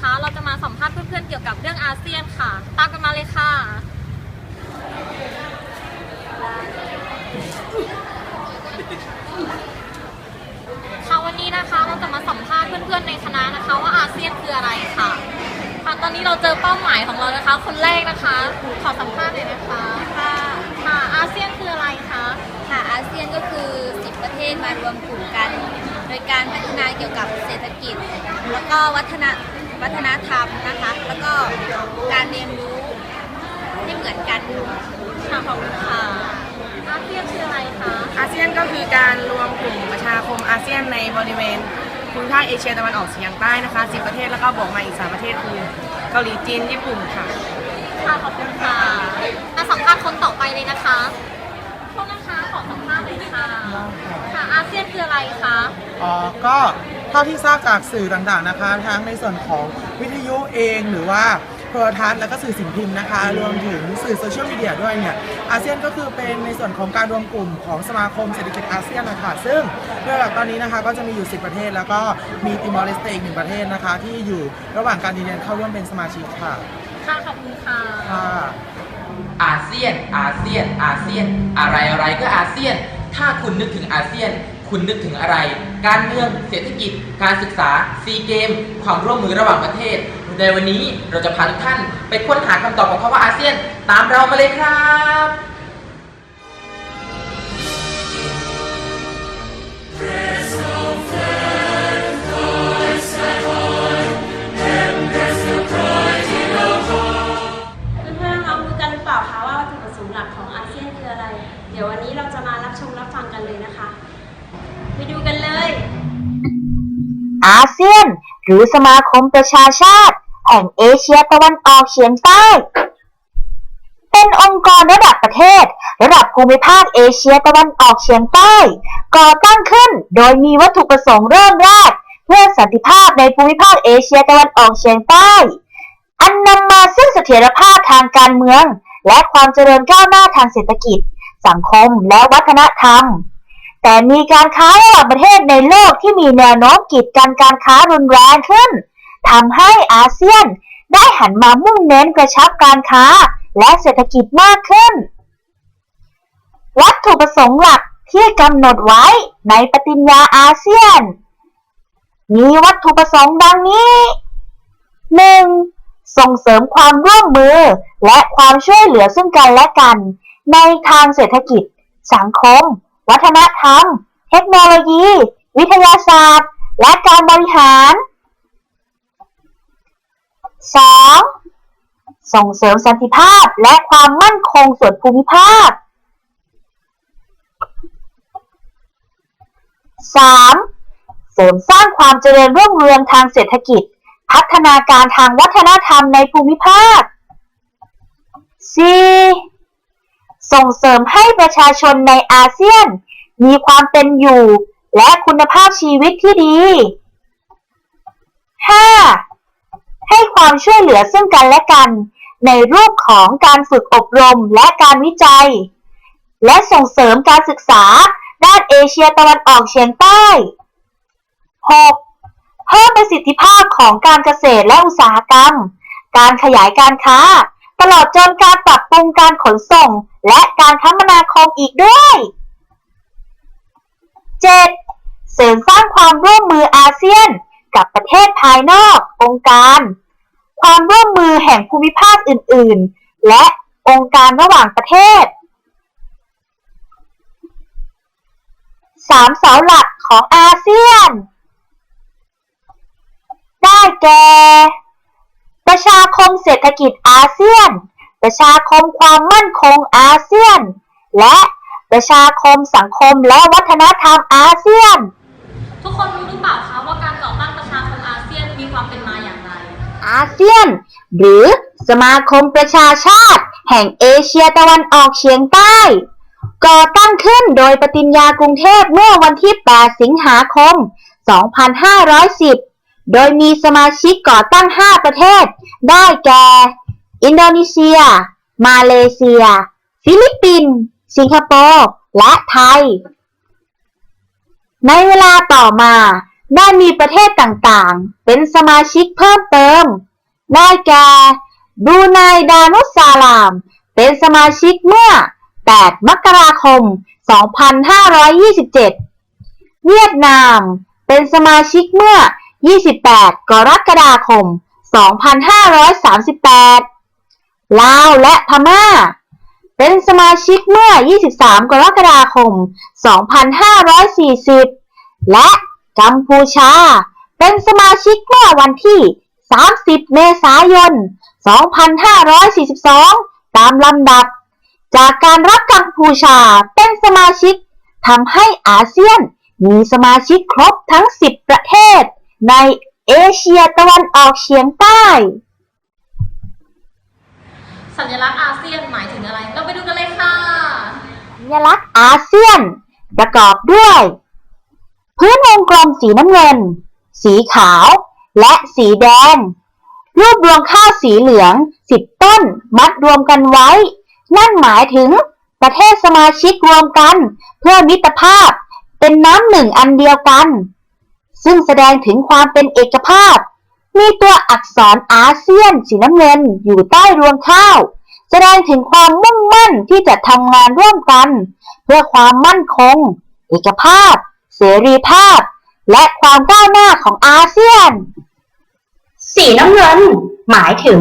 นะคะ เราจะมาสัมภาษณ์เพื่อนๆเกี่ยวกับเรื่องอาเซียนค่ะ ตามกันมาเลยค่ะ ค่ะวันนี้นะคะเราจะมาสัมภาษณ์เพื่อนๆในคณะนะคะ ว่าอาเซียนคืออะไรค่ะค่ะตอนนี้เราเจอเป้าหมายของเรานะคะ คนแรกนะคะ ขอสัมภาษณ์หน่อยนะคะค่ะค่ะอาเซียนคืออะไรคะค่ะอาเซียนก็คือ 10 ประเทศมารวมกลุ่มกัน โดยการพัฒนาเกี่ยวกับเศรษฐกิจ แล้วก็วัฒน วัฒนธรรมนะคะ แล้วก็การเรียนรู้ให้เหมือนกันค่ะขอบคุณค่ะอาเซียนคืออะไรคะอาเซียนก็คือการรวมกลุ่มประชาคมอาเซียนในบริเวณภูมิภาคเอเชียตะวันออกเฉียงใต้นะคะ10ประเทศแล้วก็บวกมาอีก 3 ประเทศคือเกาหลีจีนญี่ปุ่นค่ะ ค่ะขอบคุณค่ะมาสัมภาษณ์คนต่อไปเลยนะคะโทษนะคะขอสัมภาษณ์เลยค่ะค่ะอาเซียนคืออะไรคะอ๋อก็ เท่าที่ทราบจากสื่อต่างๆนะคะ ทั้งในส่วนของวิทยุเองหรือว่าโทรทัศน์แล้วก็สื่อสิ่งพิมพ์นะคะ รวมถึงสื่อโซเชียลมีเดียด้วยเนี่ยอาเซียนก็คือเป็นในส่วนของการรวมกลุ่มของสมาคมเศรษฐกิจอาเซียนนะคะซึ่งโดยหลักตอนนี้นะคะก็จะมีอยู่ 10 ประเทศ แล้วก็มีติมอร์เลสเตอีกหนึ่งประเทศนะคะ ที่อยู่ระหว่างการยืนยันเข้าร่วมเป็นสมาชิกค่ะค่ะขอบคุณค่ะค่ะอาเซียนอาเซียนอาเซียน อะไรอะไรก็อาเซียน ถ้าคุณนึกถึงอาเซียน คุณนึกถึงอะไร การเมือง เศรษฐกิจ การศึกษา ซีเกม ความร่วมมือระหว่างประเทศ ในวันนี้เราจะพาทุกท่านไปค้นหาคำตอบของคำว่าอาเซียน ตามเรามาเลยครับ หรือสมาคมประชาชาติ แห่งเอเชียตะวันออกเฉียงใต้ เป็นองค์กรระดับประเทศ ระดับภูมิภาคเอเชียตะวันออกเฉียงใต้ ก่อตั้งขึ้นโดยมีวัตถุประสงค์เริ่มแรก เพื่อสันติภาพในภูมิภาคเอเชียตะวันออกเฉียงใต้ อันนำมาซึ่งเสถียรภาพทางการเมือง และความเจริญก้าวหน้าทางเศรษฐกิจ สังคมและวัฒนธรรม แต่มีการค้าระหว่างประเทศในโลกที่มีแนวโน้มกีดกันการค้ารุนแรงขึ้นทำให้อาเซียนได้หันมามุ่งเน้นกระชับการค้าและเศรษฐกิจมากขึ้น วัตถุประสงค์หลักที่กำหนดไว้ในปฏิญญาอาเซียน มีวัตถุประสงค์ดังนี้ 1. ส่งเสริมความร่วมมือและความช่วยเหลือซึ่งกันและกัน ในทางเศรษฐกิจ สังคม วัฒนธรรม เทคโนโลยี วิทยาศาสตร์ และการบริหาร 2. ส่งเสริมสันติภาพและความมั่นคงส่วนภูมิภาค 3. เสริมสร้างความเจริญรุ่งเรืองทางเศรษฐกิจ พัฒนาการทางวัฒนธรรมในภูมิภาค 4. ส่งเสริมให้ประชาชนในอาเซียน มีความเป็นอยู่ และคุณภาพชีวิตที่ดี 5. ให้ความช่วยเหลือซึ่งกันและกัน ในรูปของการฝึกอบรมและการวิจัย และส่งเสริมการศึกษาด้านเอเชียตะวันออกเฉียงใต้ 6. เพิ่มประสิทธิภาพของการเกษตรและอุตสาหกรรม การขยายการค้า ตลอดจนการปรับปรุงการขนส่ง และการคมนาคมอีกด้วย 7. เสริมสร้างความร่วมมืออาเซียน กับประเทศภายนอกองค์การ ความร่วมมือแห่งภูมิภาคอื่น ๆ และองค์การระหว่างประเทศสามเสาหลักของอาเซียน ได้แก่ ประชาคมเศรษฐกิจอาเซียน ประชาคมความมั่นคงอาเซียน และประชาคมสังคมและวัฒนธรรมอาเซียน ทุกคนรู้หรือเปล่าคะว่าการก่อตั้งประชาคมอาเซียนมีความเป็นมาอย่างไร อาเซียน หรือสมาคมประชาชาติ แห่งเอเชียตะวันออกเฉียงใต้ ก่อตั้งขึ้นโดยปฏิญญากรุงเทพเมื่อวันที่ 8 สิงหาคม 2510 โดยมีสมาชิกก่อตั้ง 5 ประเทศ ได้แก่ อินโดนีเซีย มาเลเซีย ฟิลิปปินส์ สิงคโปร์ และไทย ในเวลาต่อมา ได้มีประเทศต่างๆ เป็นสมาชิกเพิ่มเติม ได้แก่บรูไนดารุสซาลาม เป็นสมาชิกเมื่อ 8 มกราคม 2527 เวียดนาม เป็นสมาชิกเมื่อ 28 กรกฎาคม 2538 ลาวและพม่า เป็นสมาชิกเมื่อ 23 กรกฎาคม 2540 และกัมพูชา เป็นสมาชิกเมื่อวันที่ 30 เมษายน 2542 ตามลำดับ จากการรับกัมพูชาเป็นสมาชิกทำให้อาเซียนมีสมาชิกครบทั้ง 10 ประเทศ ในเอเชียตะวันออกเฉียงใต้ สัญลักษณ์อาเซียนหมายถึงอะไร เราไปดูกันเลยค่ะ สัญลักษณ์อาเซียน ประกอบด้วย พื้นวงกลมสีน้ำเงิน สีขาว และสีแดง รูปรวงข้าวสีเหลืองสิบต้นมัดรวมกันไว้ นั่นหมายถึงประเทศสมาชิกรวมกัน เพื่อมิตรภาพเป็นน้ำหนึ่งอันเดียวกัน ซึ่งแสดงถึงความเป็นเอกภาพ มีตัวอักษรอาเซียนสีน้ำเงินอยู่ใต้รวงข้าว แสดงถึงความมุ่งมั่นที่จะทำงานร่วมกัน เพื่อความมั่นคง เอกภาพ เสรีภาพ และความก้าวหน้าของอาเซียน สีน้ำเงิน หมายถึง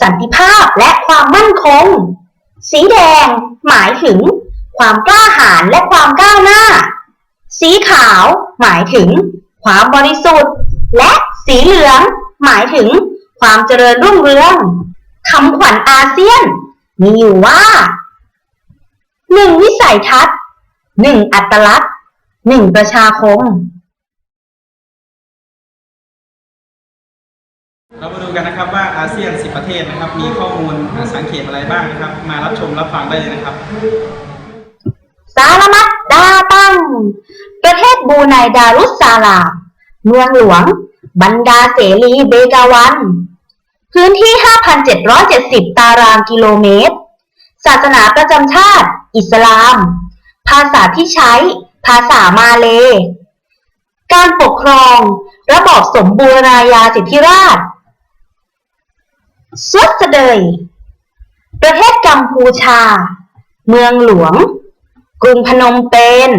สันติภาพและความมั่นคง สีแดง หมายถึง ความกล้าหาญและความก้าวหน้า สีขาว หมายถึง ความบริสุทธิ์ และสีเหลือง หมายถึงความเจริญรุ่งเรืองคำขวัญอาเซียน มีอยู่ว่าหนึ่งวิสัยทัศน์หนึ่งอัตลักษณ์หนึ่งประชาคม เรามาดูกันนะครับว่าอาเซียน 10 ประเทศนะครับ มีข้อมูลสังเกตอะไรบ้างนะครับ มารับชมรับฟังได้เลยนะครับ สารมัด ดาตังประเทศบูไนดารุสซาลาม เมืองหลวงบรรดาเสรีเบกาวัน พื้นที่ 5,770 ตารางกิโลเมตร ศาสนาประจำชาติ อิสลาม ภาษาที่ใช้ ภาษามาเล การปกครอง ระบอบสมบูรณาญาสิทธิราชสวัสดยประเทศกัมพูชา เมืองหลวง กรุงพนมเปญ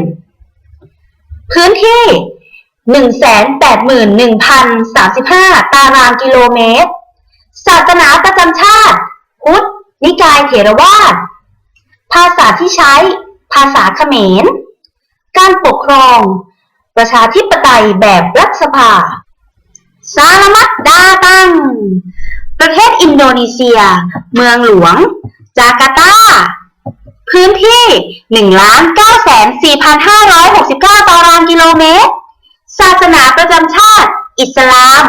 พื้นที่ 181,035 ตารางกิโลเมตร ศาสนาประจำชาติ พุทธ นิกายเถรวาท ภาษาที่ใช้ ภาษาเขมร การปกครอง ประชาธิปไตยแบบรัฐสภา สารมัดดาตัง ประเทศอินโดนีเซีย เมืองหลวง จาการ์ตา พื้นที่ 1,994,569 ตารางกิโลเมตร ศาสนาประจำชาติ อิสลาม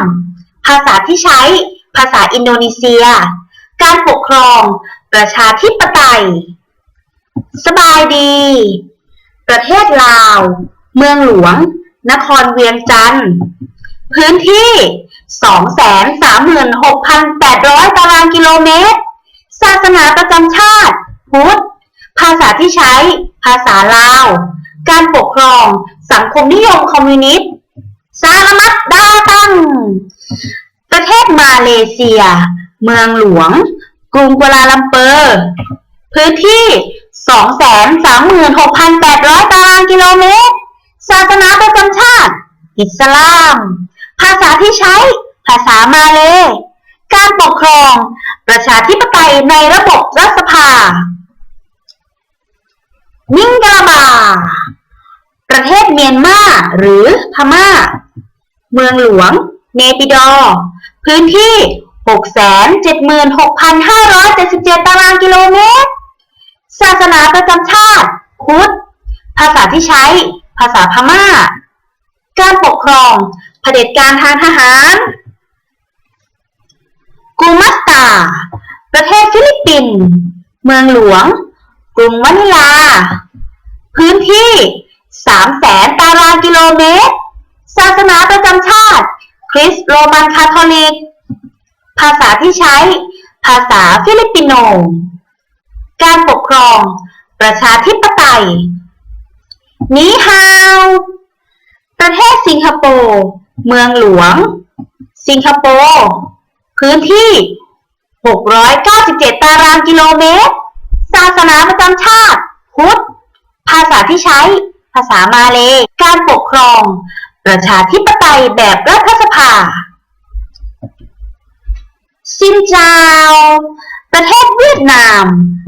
ภาษาที่ใช้ ภาษาอินโดนีเซีย การปกครอง ประชาธิปไตย สบายดี ประเทศลาว เมืองหลวง นครเวียงจันทร์ พื้นที่ 236,800 ตารางกิโลเมตร ศาสนาประจำชาติ พุทธ ภาษาที่ใช้ ภาษาลาว การปกครอง สังคมนิยมคอมมิวนิสต์ สารมัดดาตัง ประเทศมาเลเซีย เมืองหลวง กรุงกัวลาลัมเปอร์ พื้นที่ 236,800 ตารางกิโลเมตร ศาสนาประจำชาติ อิสลาม ภาษาที่ใช้ ภาษามาเล การปกครอง ประชาธิปไตยในระบบรัฐสภา นิงกาลาบา ประเทศเมียนมาหรือพม่า เมืองหลวง เนปิดอ พื้นที่ 676,577 ตารางกิโลเมตร ศาสนาประจำชาติ พุทธ ภาษาที่ใช้ ภาษาพม่า การปกครอง เผด็จการทางทหาร กูมัสตา ประเทศฟิลิปปินส์ เมืองหลวง รุงมะนิลา พื้นที่3แสนตารางกิโลเมตร ศาสนาประจำชาติ คริสต์โรมันคาทอลิก ภาษาที่ใช้ ภาษาฟิลิปปิโน การปกครอง ประชาธิปไตยนีฮาว ประเทศสิงคโปร์ เมืองหลวง สิงคโปร์ พื้นที่ 697 ตารางกิโลเมตร ศาสนาประจำชาติพุทธภาษาที่ใช้ ภาษามาเลการปกครอง ประชาธิปไตยแบบรัฐสภาซินเจาประเทศเวียดนาม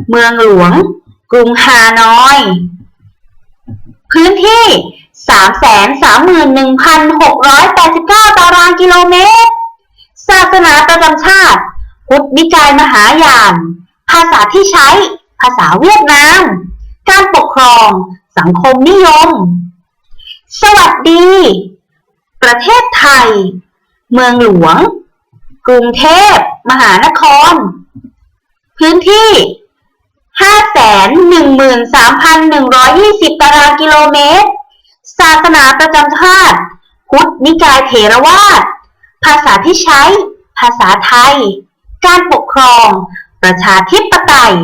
เมืองหลวง กรุงฮานอย พื้นที่ 331,689 ตารางกิโลเมตร ศาสนาประจำชาติ พุทธนิกายมหายาน ภาษาที่ใช้ ภาษาเวียดนาม การปกครอง สังคมนิยม สวัสดี ประเทศไทย เมืองหลวง กรุงเทพ มหานคร พื้นที่ 513,120 ตารางกิโลเมตร ศาสนาประจำชาติ พุทธนิกายเถรวาท ภาษาที่ใช้ ภาษาไทย การปกครอง ประชาธิปไตย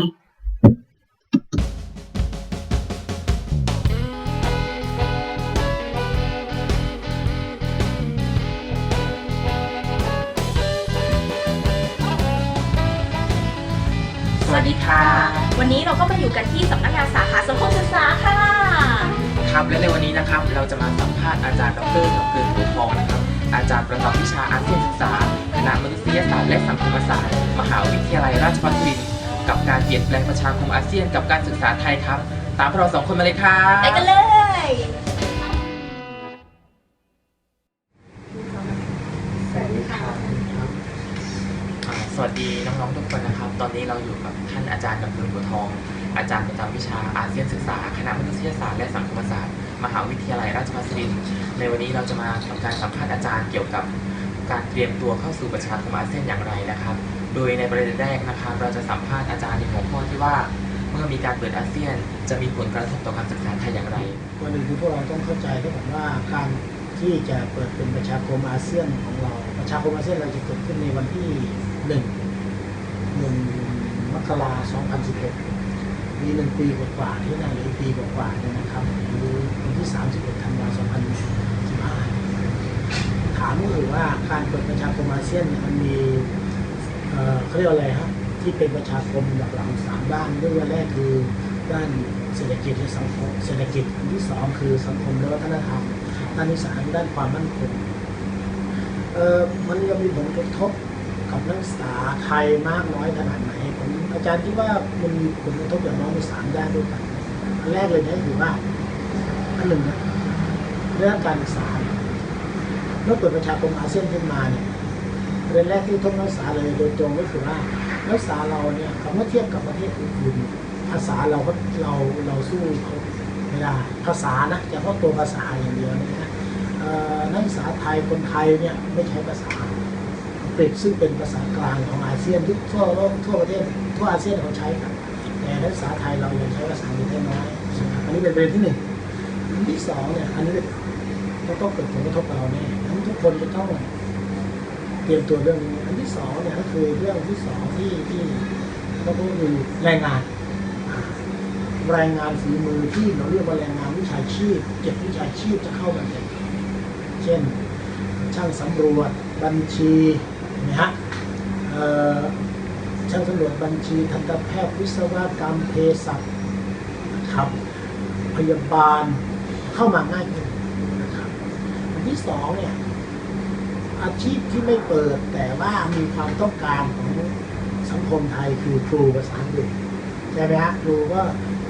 สวัสดีค่ะ วันนี้เราก็มาอยู่กันที่สำนักงานสาขาสังคมศึกษาค่ะ ครับและในวันนี้นะครับเราจะมาสัมภาษณ์อาจารย์ดรกับเกินหัวทองนะครับอาจารย์ประจำวิชาอาเซียนศึกษาคณะมนุษยศาสตร์และสังคมศาสตร์ มหาวิทยาลัยราชภัฏสุรินทร์กับการเปลี่ยนแปลงประชาคมอาเซียนกับการศึกษาไทยครับ ตามพวกเราสองคนมาเลยครับไปกันเลย ดีน้องๆทุกคนนะครับ ตอนนี้เราอยู่กับท่านอาจารย์ดำเนินบัวทอง อาจารย์ประจำวิชาอาเซียนศึกษา คณะมนุษยศาสตร์และสังคมศาสตร์ มหาวิทยาลัยราชภัฏสุรินทร์ในวันนี้เราจะมาทำการสัมภาษณ์อาจารย์เกี่ยวกับการเตรียมตัวเข้าสู่ประชาคมอาเซียนอย่างไรนะครับ โดยในประเด็นแรกนะครับ เราจะสัมภาษณ์อาจารย์ในหัวข้อที่ว่า เมื่อมีการเปิดอาเซียน จะมีผลกระทบต่อการศึกษาไทยอย่างไรวันหนึ่งคือพวกเราต้องเข้าใจที่ผมว่าการที่จะเปิดเป็นประชาคมอาเซียนของเรา ประชาคมอาเซียนเราจะเกิดขึ้นในวันที่หนึ่ง นึ่งมกราสองพันสิบหกมีหนึ่งปีกว่าๆที่นั่นหรือปีกว่าๆเนี่ยนะครับหรือวันที่สามสิบเอ็ดธันวาสองพันสิบห้าถามก็คือว่าการเปิดประชาคมอาเซียนมันมีเขาเรียกอะไรครับที่เป็นประชาคมหลักๆสามด้านเรื่องแรกคือด้านเศรษฐกิจและสังคมเศรษฐกิจอันที่สองคือสังคมและวัฒนธรรมด้านที่สามด้านความมั่นคงเออมันจะมีผลกระทบับนักศึกษาไทยมากน้อยขนาดไหนผมอาจารย์คิดว่ามันมีผลกระทบอย่างน้อยมีสามด้านด้วยกันอันแรกเลยนะคือว่าอันหนึ่งนะเรื่องการศึกษาเมื่อเปิดประชาคมอาเซียนขึ้นมาเนี่ยประเด็นแรกที่ทุกนักศึกษาเลยโดยตรงก็คือว่านักศึกษาเราเนี่ยเมื่อเทียบกับประเทศอื่นภาษาเราก็เราเราสู้เขาไม่ได้ภาษานะเฉพาะตัวภาษาอย่างเดียวนยนะนักศึกษาไทยคนไทยเนี่ยไม่ใช้ภาษา กฤษซึ่งเป็นภาษากลางของอาเซียนทุกทั่วโลกทั่วประเทศทั่วอาเซียนเขาใช้กันแต่นักศึกษาไทยเรายังใช้ภาษาอังกฤษได้น้อยนะครับอันนี้เป็นประเด็นที่หนึ่งที่สองเนี่ยอันนี้ก็ต้องเกิดผลกระทบกับเราแน่ทั้นทุกคนจะต้องเตรียมตัวเรื่องนี้อันที่สองเนี่ยก็คือเรื่องที่สองที่ที่ก็ต้องคือแรงงานแรงงานฝีมือที่เราเรียกว่าแรงงานวิชาชีพเจ็ดวิชาชีพจะเข้ามาเต็มเช่น ช่างสำรวจบัญชี นไหมฮะเอ่อช่างสำรวจบัญชีทันตแพทย์วิศวกรรมเภสัชนะครับพยาบาลเข้ามาง่ายขึ้นนะครับอันที่สองเนี่ยอาชีพที่ไม่เปิดแต่ว่ามีความต้องการของสังคมไทยคือครูภาษาอังกฤษใช่ไหมฮะครูก็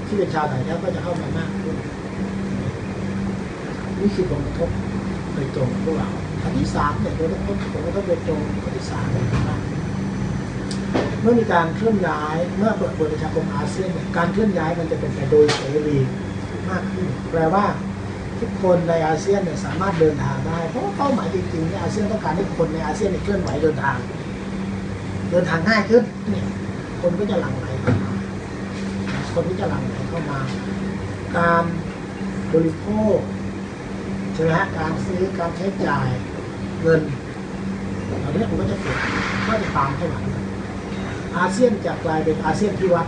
ที่เป็นชาวต่างชาติก็จะเข้ามามากขึ้นนี่คือผลกระทบ ยตรงพวกเราอันที่สามเนี่ยผลกระทบผลกระทบโดยตรงอันที่สามเนี่ยคือว่าเมื่อมีการเคลื่อนย้ายเมื่อเปิดเผยประชาคมอาเซียนเนี่ยการเคลื่อนย้ายมันจะเป็นไปโดยเสรีมากขึ้น แปลว่าทุกคนในอาเซียนเนี่ยสามารถเดินทางได้ เพราะว่าเป้าหมายจริงๆเนี่ยอาเซียนต้องการให้คนในอาเซียนเนี่ยเคลื่อนไหวเดินทาง เดินทางง่ายขึ้นเนี่ยคนก็จะหลั่งไหลเข้ามาคนที่จะหลั่งไหลเข้ามา การบริโภค ช่ไหมฮะการซื้อการใช้จ่ายเงินเหล่านี้มันก็จะเกิดก็จะตามเข้ามาอาเซียนจะกลายเป็นอาเซียนที่วัด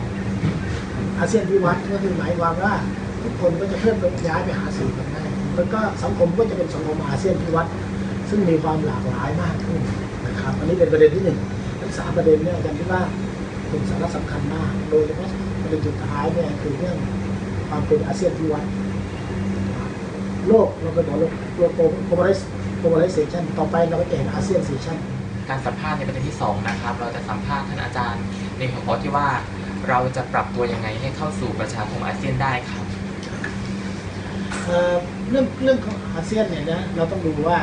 อาเซียนที่วัดก็คือหมายความว่าทุกคนก็จะเคลื่อนย้ายไปหาสื่อกันได้แล้วก็สังคมก็จะเป็นสังคมอาเซียนที่วัด ซึ่งมีความหลากหลายมากขึ้นนะครับอันนี้เป็นประเด็นที่หนึ่งทั้งสามประเด็นเนี่ยอาจารย์คิดว่าเป็นสาระสำคัญมาก โดยเฉพาะประเด็นสุดท้ายเนี่ยคือเรื่องความเป็นอาเซียนที่วัด โลกเราก็บอกโลกโลกโกลบอลิสโกลบอลิเซชันต่อไปเราก็จะเห็นอาเซียนเซชันการสัมภาษณ์ในประเด็นที่สองนะครับ เราจะสัมภาษณ์ท่านอาจารย์ในหัวข้อที่ว่าเราจะปรับตัวยังไงให้เข้าสู่ประชาคมอาเซียนได้ครับเอ่อเรื่องเรื่องของอาเซียนเนี่ยนะเราต้องดูว่า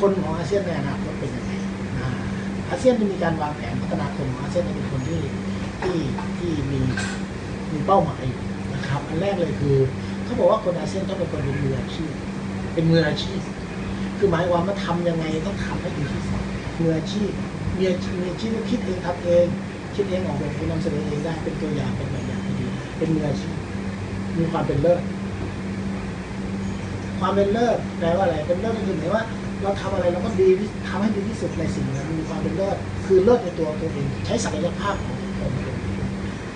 คนของอาเซียนในอนาคตเป็นยังไงอ่าอาเซียนจะมีการวางแผนพัฒนาคนของอาเซียนให้เป็นคนที่ที่ที่มีมีเป้าหมายอยู่นะครับ อันแรกเลยคือ เขาบอกว่าคนอาเซียนต้องเป็นคนเป็นมืออาชีพ เป็นมืออาชีพ คือหมายความว่าทำยังไงต้องทำให้ดีที่สุดมืออาชีพมีอาชีพมีอาชีพคิดเองทำเอง คิดเองออกแบบเองนำเสนอเองได้เป็นตัวอย่างเป็นแบบอย่างที่ดี เป็นมืออาชีพ มีความเป็นเลิศ ความเป็นเลิศแปลว่าอะไร เป็นเลิศก็คือหมายว่าเราทำอะไรเราก็ดีที่ทำให้ดีที่สุดในสิ่งนั้นมีความเป็นเลิศ คือเลิศในตัวตัวเอง ใช้ศักยภาพของตนเอง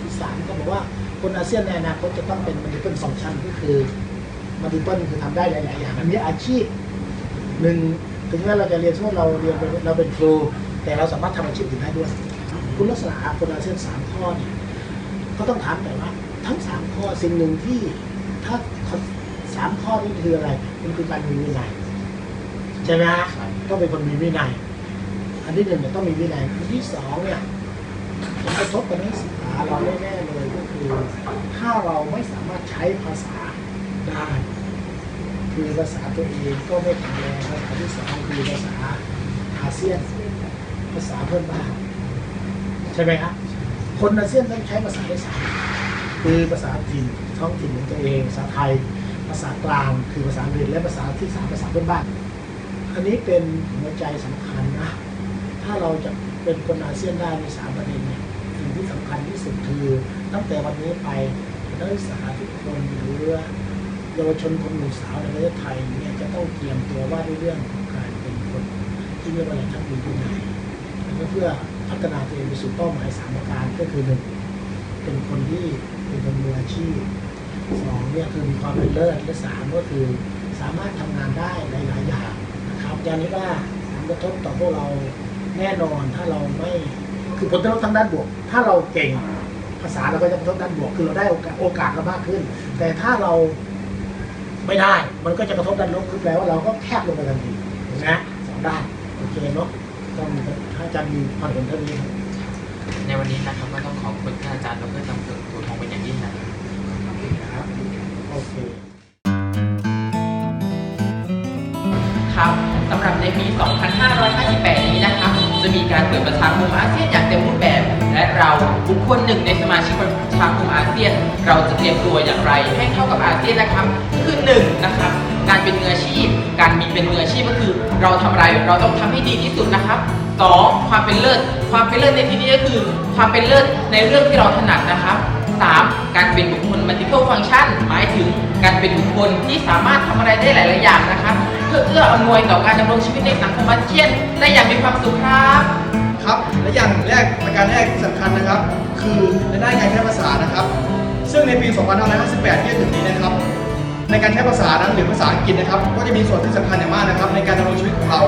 ที่สามก็บอกว่า คนอาเซียนในอนาคตจะต้องเป็นมัลติเพิลสองชั้นก็คือมัลติเพิลคือทำได้หลายๆอย่างอันนี้อาชีพหนึ่งถึงแม้เราจะเรียนสมมติเราเรียนเราเป็นครู แต่เราสามารถทำอาชีพอื่นได้ด้วย คุณลักษณะคนอาเซียนสามข้อเนี่ยก็ต้องถามแต่ว่า ทั้งสามข้อสิ่งหนึ่งที่ถ้าสามข้อนี้คืออะไรมันคือการมีวินัยใช่ไหมฮะต้องเป็นคนมีวินัยอันที่หนึ่งเนี่ยต้องมีวินัยอันที่สองเนี่ยผลกระทบกับนักศึกษาเราแน่ๆเล คือถ้าเราไม่สามารถใช้ภาษาได้ คือภาษาตัวเองก็ไม่แข็งแรงภาษาที่สองคือภาษาอาเซียน ภาษาเพื่อนบ้านใช่ไหมครับคนอาเซียนต้องใช้ภาษาได้สามคือภาษาถิ่นท้องถิ่นของตัวเองภาษาไทย ภาษากลางคือภาษาอังกฤษและภาษาที่สามภาษาเพื่อนบ้าน อันนี้เป็นหัวใจสำคัญนะ ถ้าเราจะเป็นคนอาเซียนได้ในสามประเด็น ญที่สุดคือ ตั้งแต่วันนี้ไปนักศึกษาทุกคนหรือเยาวชนคนหนุ่มสาวในประเทศไทยเนี่ยจะต้องเตรียมตัวว่าด้วยเรื่องของการเป็นคนที่เรียกว่าอะไรทั้งมีวินัยเพื่อพัฒนาตัวเองไปสู่เป้าหมายสามประการก็คือหนึ่งเป็นคนที่เป็นคนมืออาชีพสองเนี่ยคือมีความเป็นเลิศและสามก็คือสามารถทำงานได้หลายๆอย่างนะครับอย่างนี้ว่าผลกระทบต่อพวกเราแน่นอนถ้าเราไม่ คือผลกระทบทางด้านบวก ถ้าเราเก่งภาษาเราก็จะกระทบด้านบวก คือเราได้โอกาสโอกาสเรามากขึ้น แต่ถ้าเราไม่ได้ มันก็จะกระทบด้านลบคือแปลว่าเราก็แคบลงไปทันทีเห็นไหมสองด้านโอเคเนาะต้องถ้าอาจารย์มีความเห็นเท่านี้ครับในวันนี้นะครับก็ต้องขอบคุณท่านอาจารย์ดรจำเริญถูทองเป็นอย่างยิ่งนะครับครับโอเคครับสำหรับในปี 2558นี้นะครับจะ มีการเปิดประชาคมอาเซียนอย่างเต็มรูปแบบ และเราบุคคลหนึ่งในสมาชิกประชาคมอาเซียน เราจะเตรียมตัวอย่างไรให้เข้ากับอาเซียนนะครับคือหนึ่งนะครับการเป็นมืออาชีพ การมีเป็นมืออาชีพก็คือ เราทำอะไรเราต้องทำให้ดีที่สุดนะครับสองความเป็นเลิศความเป็นเลิศในที่นี้ก็คือ ความเป็นเลิศในเรื่องที่เราถนัดนะครับ 3. การเป็นบุคคล multiple function หมายถึงการเป็นบุคคลที่สามารถทำอะไรได้หลาย ๆ อย่างนะครับ พื่อเอื้ออำนวยต่อการดำรงชีวิตในสังคมอาเซียนได้อย่างมีความสุขครับ ครับและอย่างแรกประการแรกที่สำคัญนะครับ คือในด้านการใช้ภาษานะครับ ซึ่งในปี2558ที่จะถึงนี้นะครับ ในการใช้ภาษานั้นหรือภาษาอังกฤษนะครับ ก็จะมีส่วนที่สำคัญอย่างมากนะครับ ในการดำรงชีวิตของเรา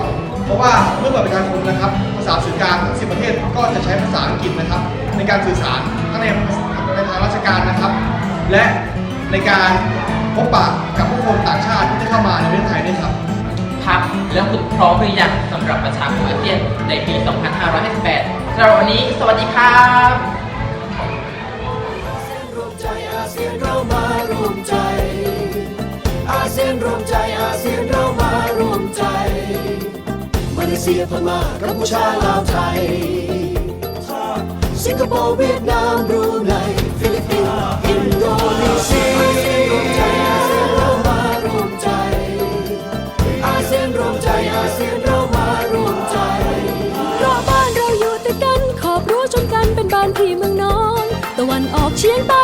เพราะว่าเมื่อเปิดประชาคมนะครับ ภาษาสื่อกลางทั้ง10ประเทศก็จะใช้ภาษาอังกฤษนะครับ ในการสื่อสารทั้งในในทางราชการนะครับ และในการพบปะกับผู้คนต่างชาติที่จะเข้ามาในประเทศไทยด้วยครับ ครับ แล้วคุณพร้อมหรือยังสำหรับประชาคมอาเซียนในปี 2558สำหรับวันนี้ สวัสดีครับรวมใจอาเซียนเรามารวมใจ อาเซียนรวมใจอาเซียนเรามารวมใจ มาเลเซียพม่ากัมพูชาลาวไทย สิงคโปร์เวียดนามบรูไนฟิลิปปินส์อินโดนีเซีย อาเซียนเรามารวมใจ เพราะบ้านเราอยู่ติดกันขอบรั้วชนกันเป็นบ้านพี่เมืองน้อง ตะวันออกเฉียงใต้